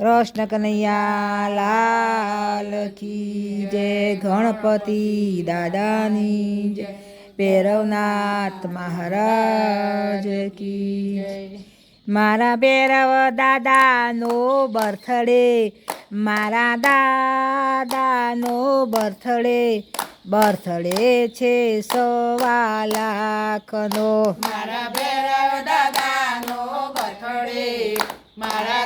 કૃષ્ણ કનૈયા લાલ કી જય, ગણપતિ દાદાની જય, ભૈરવનાથ મહારાજ કી મારા ભૈરવ દાદાનો બર્થડે, મારા દાદાનો બર્થડે બર્થડે છે સવા લાખનો મારા ભૈરવ દાદાનો બર્થડે, મારા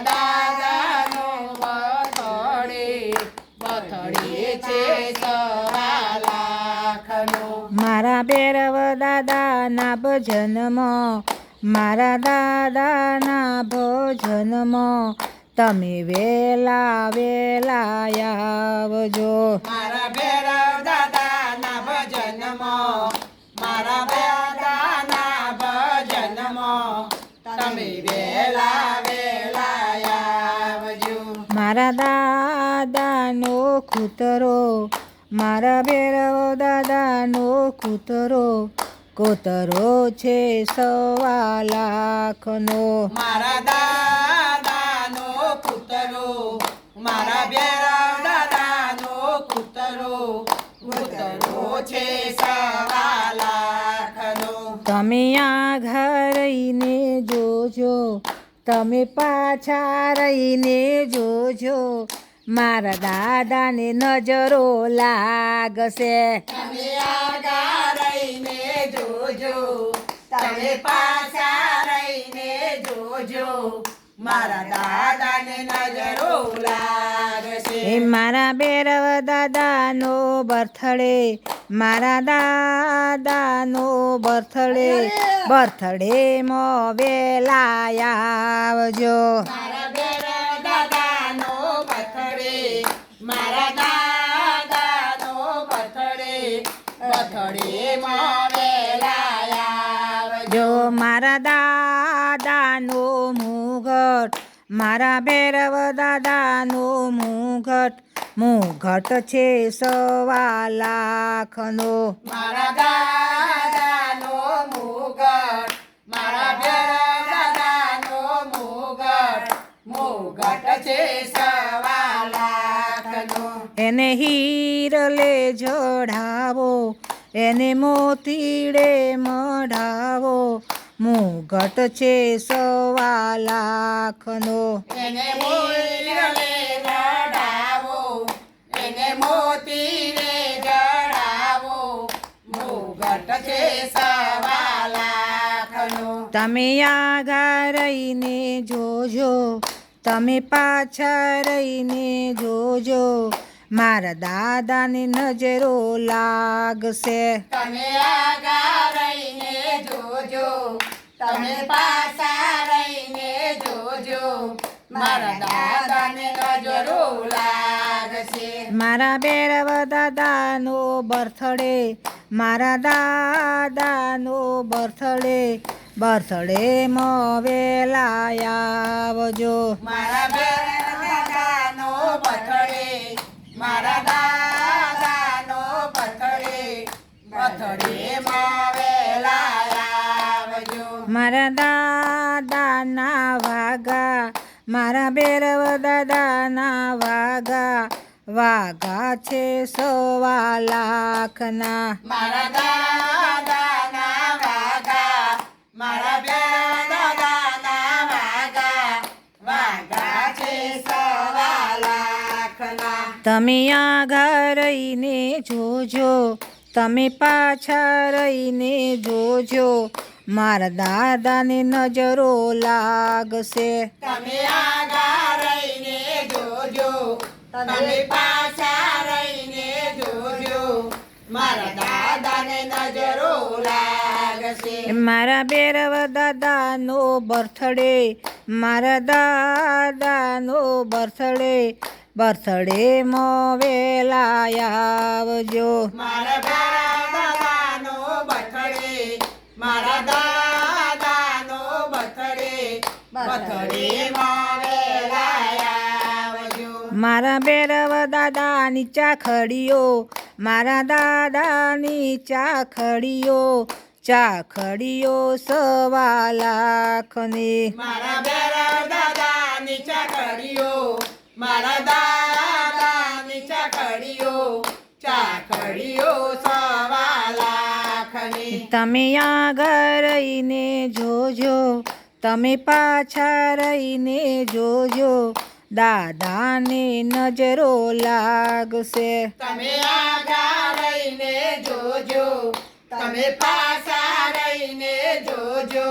દાદાના ભજનમાં મારા દાદાના ભજનમાં તમે વેલા વેલા આવજો. મારા ભેરા દાદાના ભજનમાં મારા દાદાના ભજનમાં તમે વેલા વેલા આવજો. મારા દાદાનો કૂતરો મારા ભેરવ દાદાનો કૂતરો કૂતરો છે સવા લાખનો મારા દાદાનો કૂતરો મારા ભૈરવ દાદાનો કૂતરો કૂતરો છે સવા લાખનો તમે આ ઘર રહીને જોજો તમે પાછા રહીને જોજો મારા દાદાને નજરો લાગશે. તમે આ પાછા રહીને જોજો. મારા દાદાને નજરો લાગશે. એ મારા બેરવ દાદાનો બર્થડે મારા દાદાનો બર્થડે બર્થડેમાં વેલા આવજો. મારા મારા દાદાનો મુઘટ મારા ભૈરવ દાદાનો મુઘટ મુઘટ છે સવા લાખનો. મારા દાદાનો મુઘટ મારા ભૈરવ દાદાનો મુઘટ મુઘટ છે સવા લાખનો. એને હીર લે જોડાવો એને મોતીડે મઢાવો મુગટ છે સવા લાખનો. એને મોરલે જડાવો એને મોતી રે જડાવો મુગટ છે સવા લાખનો. તમે આગા રહીને જોજો. તમે પાછા રહીને જોજો. મારા દાદાની નજરો લાગશે. તમે આગા રહીને જોજો. તમે પાછા રહીને જોજો મારા દાદાને નજરો લાગશે મારા ભૈરવ દાદાનો બર્થડે મારા દાદાનો બર્થડે બર્થડેમાં વેલા આવજો મારા ભૈરવ મારા ભેરવ દાદાના વાગા વાગા છે સવા લાખના. મારા દાદાના વાગા મારા ભેરવ દાદાના વાગા વાગા છે સવા લાખના. તમે આ રહીને જોજો તમે પાછા રહીને જોજો મારા દાદાની નજરો લાગશે. તમે આગા રહીને જોજો. તમે પાછા રહીને જોજો. મારા દાદાને નજરો લાગશે. મારા બેરવ દાદાનો બર્થડે મારા દાદાનો બર્થડે બર્થડેમાં વેલા આવજો. મારા દાદાનો બર્થડે મારા મારા ભૈરવ દાદાની સવા લાખની. મારા ભૈરવ દાદાની ચાકડીઓ મારા દાદાની ચાખડીઓ ચાખડીઓ સવા લાખની. તમે આ રહીને જોજો તમે પાછા રહીને જોજો દાદાને નજરો લાગશે. તમે આગા રહીને જોજો તમે પાછા રહીને જોજો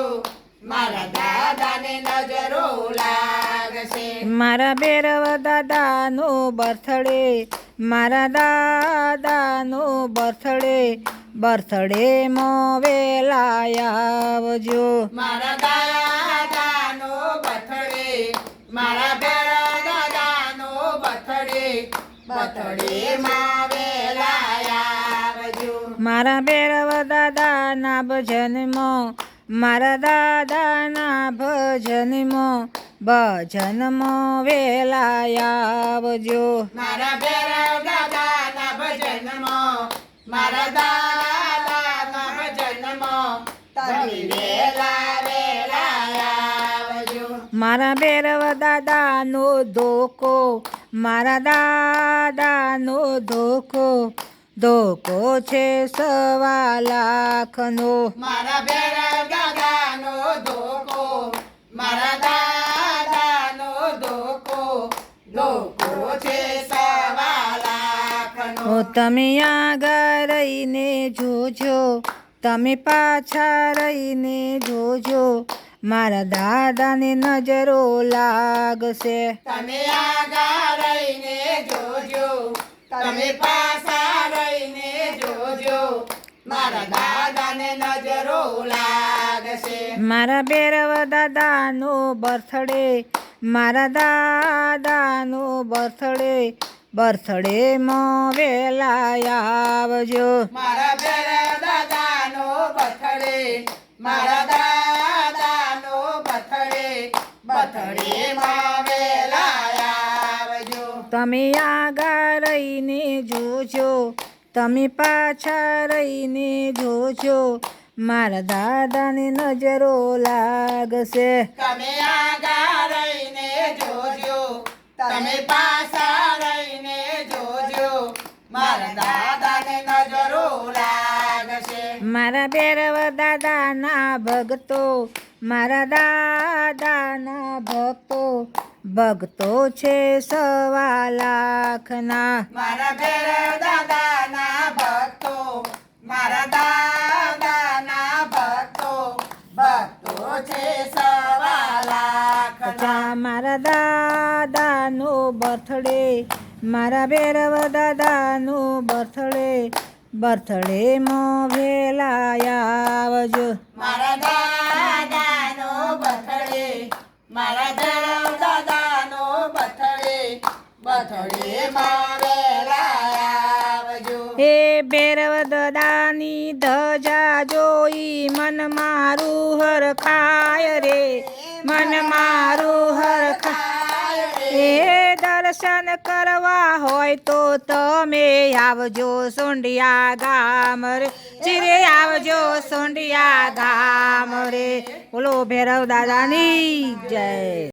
મારા દાદાને નજરો લાગશે. મારા બેરવ દાદાનો બર્થડે મારા દાદાનો બર્થડે બર્થડેમાં વેલા આવજો. મારા દાદાનો મારા બેરવ દાદાના ભજનમો મારા દાદાના ભજનમો ભજનમો વેલા આવજો મારા બેરા દાદાના ભજનમો મારા દાદાના ભજનમો તમે વેલા વેલા આવજો મારા બેરવ દાદાનો ધોકો મારા દાદાનો ધોકો ધોકો છે સવા લાખનો મારા બેરા દાદાનો ધોકો મારા દાદાનો ધોકો ધોકો છે સવા લાખનો તમે આગળ રહીને જોજો તમે પાછા રહીને જોજો. મારા દાદાને નજરો લાગશે. તમે આગા રહીને જોજો. તમે પાસા રહીને જોજો. મારા દાદાને નજરો લાગશે. મારા બેરવ દાદાનો બર્થડે મારા દાદાનો બર્થડે બર્થડેમાં વેલા આવજો. મારા બેરા દાદાનો બર્થડે મારા દાદાનો બથડે બથડે માં વેલા આવજો તમે આગળ રહીને જોજો તમે પાછા રહીને જોજો મારા દાદાને નજરો લાગશે. તમે આગા રહીને જોજો તમે પાછા રહીને જોજો મારા દાદાને નજરો લાગશે. મારા બેરવ દાદાના ભગતો મારા દાદાના ભક્તો ભક્તો છે સવા લાખના. મારા બેરા દાદાના ભક્તો મારા દાદાના ભક્તો ભક્તો છે સવા લાખના. મારા દાદાનો બર્થડે મારા બેરવ દાદાનો બર્થડે બર્થડેમાં વેલા આવજો. મારા દાદાનો બર્થડે મારા દાદાનો બર્થડે મારેલા આવજો. હે બેરવ દાદાની ધજા જોઈ મન મારું હરખાય રે મન મારું હરખાય એ દર્શન કરવા હોય તો તમે આવજો સોંડિયા ગામ રે. ચીરે આવજો સોંડિયા ગામ રે. બોલો ભૈરવ દાદાની જય.